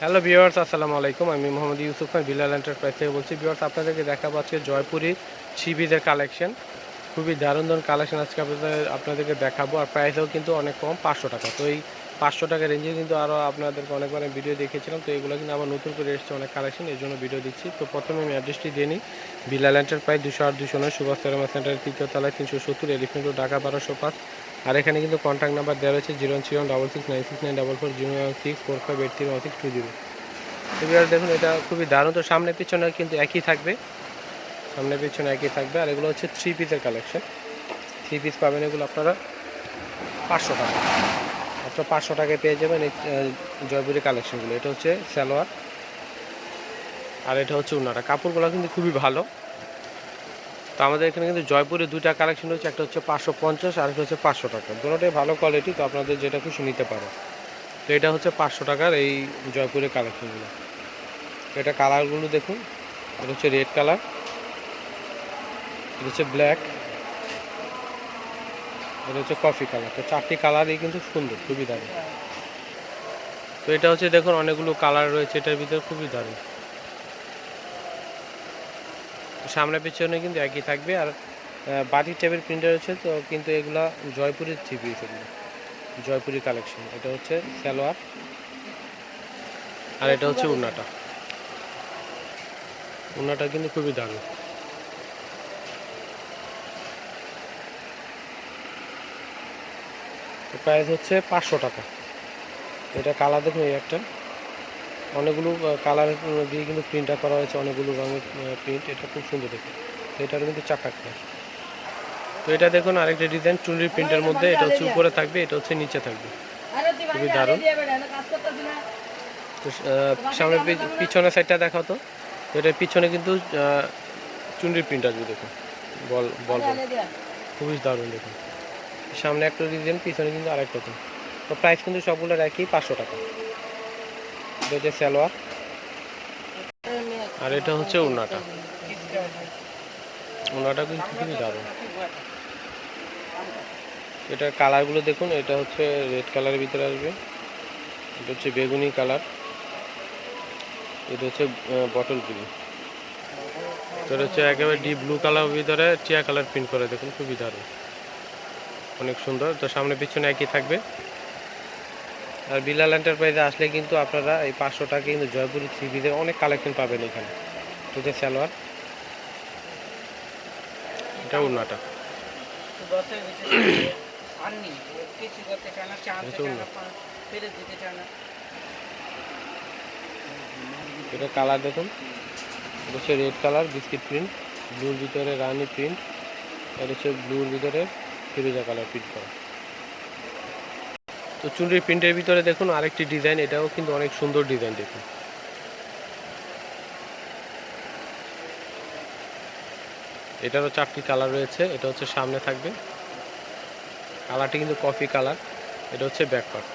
Hello viewers, আসসালামু আলাইকুম। আমি মোহাম্মদ ইউসুফ খান বিলাল এন্টারপ্রাইজ থেকে বলছি। ভিউয়ার্স, আপনাদেরকে দেখা পাচ্ছে জয়পুরি ছিবিদের কালেকশন। খুবই দারুণ দারুণ কালেকশন আজকে আপনাদের, আপনাদেরকে দেখাবো। আর প্রাইসও কিন্তু অনেক কম, পাঁচশো টাকা। তো এই পাঁচশো টাকা রেঞ্জে কিন্তু আরও আপনাদেরকে অনেকবার আমি ভিডিও দেখিয়েছিলাম। তো এগুলো কিন্তু আবার নতুন করে এসেছে অনেক কালেকশন, এই জন্য ভিডিও দিচ্ছি। তো প্রথমে আমি অ্যাড্রেসটি দিয়ে নিই। বিলাল এন্টারপ্রাইজ দুশো আট, দুশো নয়, সুভাষ সেন্টারের তৃতীয় তলায় তিনশো সত্তর এলিফেন্ট ঢাকা বারোশো পাঁচ। আর এখানে কিন্তু কন্ট্যাক্ট নাম্বার দেওয়া রয়েছে zero zero double six nine six nine double four zero one six four five eight three one six two zero. এবার দেখুন, এটা খুবই দারুণ। তো সামনে, পিছনে কিন্তু একই থাকবে। সামনে, পিছনে একই থাকবে। আর এগুলো হচ্ছে থ্রি পিসের কালেকশন থ্রি পিস পাবেন এগুলো আপনারা পাঁচশো টাকা। মাত্র পাঁচশো টাকায় পেয়ে যাবেন এই জয়পুরি কালেকশনগুলো এটা হচ্ছে সালোয়ার। আর এটা হচ্ছে উনারা কাপড়গুলো কিন্তু খুবই ভালো। তো আমাদের এখানে কিন্তু জয়পুরে দুইটা কালেকশন রয়েছে, একটা হচ্ছে পাঁচশো পঞ্চাশ আর একটা হচ্ছে পাঁচশো টাকা। দুটোটাই ভালো কোয়ালিটি তো আপনাদের যেটা খুশি নিতে পারো তো এটা হচ্ছে পাঁচশো টাকার এই জয়পুরের কালেকশনগুলো এটা কালারগুলো দেখুন, এটা হচ্ছে রেড কালার এটা হচ্ছে ব্ল্যাক এটা হচ্ছে কফি কালার তো চারটি কালারই কিন্তু সুন্দর, খুবই দারুণ। তো এটা হচ্ছে দেখুন, অনেকগুলো কালার রয়েছে, এটার ভিতরে খুবই দারুণ। সামনে পিছনে কিন্তু একই থাকবে। আর বাটি টাইপের প্রিন্টার রয়েছে তো, কিন্তু এগুলা জয়পুরের থ্রি পিস জয়পুরি কালেকশন। এটা হচ্ছে সালোয়ার। আর এটা হচ্ছে উন্নাটা। উন্নাটা কিন্তু খুবই দারুণ। প্রাইস হচ্ছে পাঁচশো টাকা। এটা কালার দেখুন এই একটা। অনেকগুলো কালার দিয়ে কিন্তু প্রিন্টটা করা হয়েছে, অনেকগুলো রঙের প্রিন্ট এটা খুব সুন্দর দেখে তো এটারও কিন্তু চাকা তো এটা দেখুন আরেকটা ডিজাইন চুনরির প্রিন্টের মধ্যে। এটা হচ্ছে উপরে থাকবে, এটা হচ্ছে নিচে থাকবে। খুবই দারুণ। তো সামনে পিছনের সাইডটা দেখা তো। এটার পিছনে কিন্তু চুনরির প্রিন্ট আসবে, দেখুন। বল বল বল। খুবই দারুণ, দেখুন। সামনে একটা ডিজাইন পিছনে কিন্তু আরেকটা তো প্রাইস কিন্তু সবগুলোর একই, পাঁচশো টাকা। এটা হচ্ছে সালোয়ার আর এটা হচ্ছে উন্নাটা উন্নাটা কিন্তু খুবই দারুণ। এটার কালারগুলো দেখুন, এটা হচ্ছে রেড কালারের ভিতরে আসবে। এটা হচ্ছে বেগুনি কালার। এটা হচ্ছে বটল গ্রিন এটা হচ্ছে একেবারে ডিপ ব্লু কালার ভিতরে টিয়া কালার প্রিন্ট করে দেখুন, খুবই দারুণ। অনেক সুন্দর। তো সামনে পিছনে একই থাকবে। আর বিলাল এন্টারপ্রাইজে আসলে কিন্তু আপনারা এই পাঁচশো টাকা কিন্তু জয়পুরি থ্রিপিদের অনেক কালেকশন পাবেন এখানে এটা সালোয়ার। এটা উন্নাটা এটা কালার দেখুন। হচ্ছে রেড কালার বিস্কিট প্রিন্ট ব্লুর ভিতরে রানি প্রিন্ট এটা হচ্ছে ব্লুর ভিতরে ফিরোজা কালার প্রিন্ট করা। তো চুনরির প্রিন্টের ভিতরে দেখুন আরেকটি ডিজাইন, এটাও কিন্তু অনেক সুন্দর ডিজাইন দেখুন। এটারও চারটি কালার রয়েছে, এটা হচ্ছে সামনে থাকবে। কালারটি কিন্তু কফি কালার, এটা হচ্ছে ব্যাক পার্ট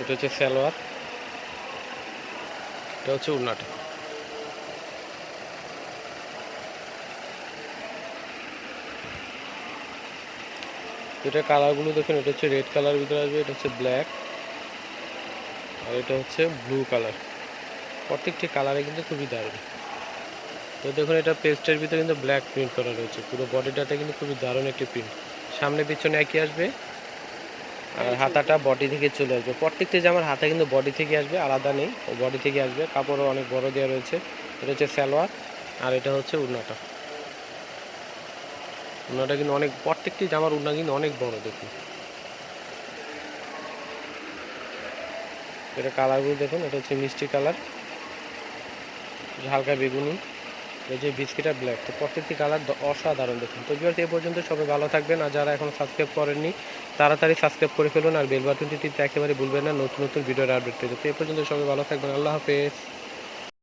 এটা হচ্ছে সালোয়ার, এটা হচ্ছে উন্নাটা এটা কালারগুলো দেখুন এটা হচ্ছে রেড কালার ভিতরে আসবে এটা হচ্ছে ব্ল্যাক আর এটা হচ্ছে ব্লু কালার প্রত্যেকটি কালারে কিন্তু খুবই দারুণ। তো দেখুন এটা পেস্টের ভিতরে কিন্তু ব্ল্যাক প্রিন্ট করা রয়েছে। পুরো বডিটাতে কিন্তু খুবই দারুণ একটি প্রিন্ট সামনে পিছনে একই আসবে আর হাতাটা বডি থেকে চলে আসবে। প্রত্যেকটি জামার হাতা কিন্তু বডি থেকে আসবে আলাদা নেই ও বডি থেকে আসবে। কাপড়ও অনেক বড় দেওয়া রয়েছে। এটা হচ্ছে সালোয়ার আর এটা হচ্ছে উন্নাটা। উন্নাটা কিন্তু অনেক, প্রত্যেকটি জামার উন্না কিন্তু অনেক বড়, দেখুন। এটা কালারগুলো দেখুন, এটা হচ্ছে মিষ্টি কালার। হালকা বেগুনি, এই যে বিস্কিট ব্ল্যাক। তো প্রত্যেকটি কালার অসাধারণ, দেখুন। তো বিয়ার এই পর্যন্ত সবাই ভালো থাকবেন, আর যারা এখন সাবস্ক্রাইব করেননি, তাড়াতাড়ি সাবস্ক্রাইব করে ফেলুন, আর বেল বাটনটি টিপতে একেবারে ভুলবেন না, নতুন নতুন ভিডিওর আপডেট পেতে। তো এই পর্যন্ত সবাই ভালো থাকবেন, আল্লাহ হাফেজ।